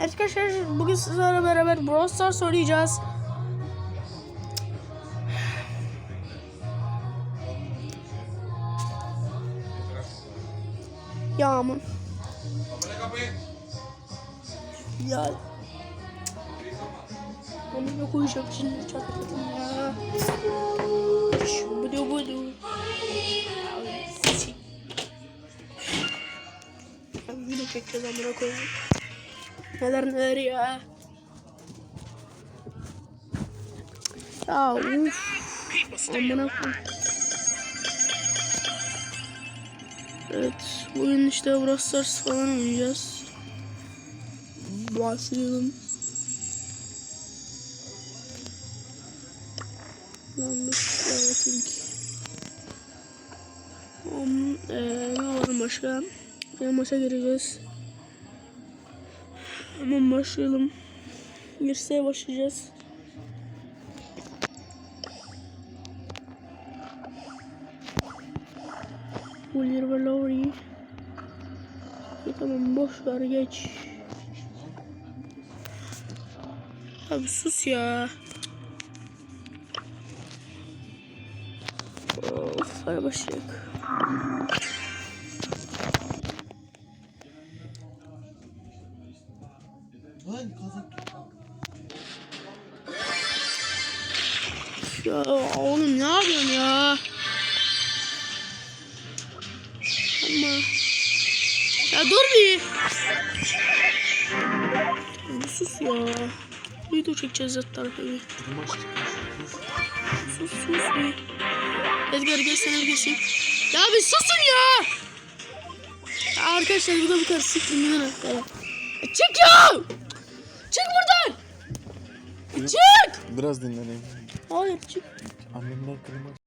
Arkadaşlar bugün sizlerle beraber Brawl Stars oynayacağız. Yağmur. Ya. Onu da koyacağım şimdi çatladım ya. Budu budu. Video çekeceğiz amına koyayım. Neler neler ya. Ya uf. Amına. Evet, bugün işte Brawl falan oynayacağız. Başlayalım. Şuraya bakayım ki. Um, eee, ne var başka? Yine maça gireceğiz. Hemen başlayalım. Girseye başlayacağız. Willier ve Lowry. Tamam boş ver geç. Abi sus ya. Of hadi başlayalım. Ya oğlum ne yapıyorsun ya? Ama ya dur bir. Sus ya. Video çekeceğiz zaten. Bir. Sus sus bir. Edgar gel bir geçeyim. Ya bir susun ya. ya arkadaşlar bu da bu kadar siktir Çık ya. Çık. Biraz dinleneyim. Hayır çık. Annemden klima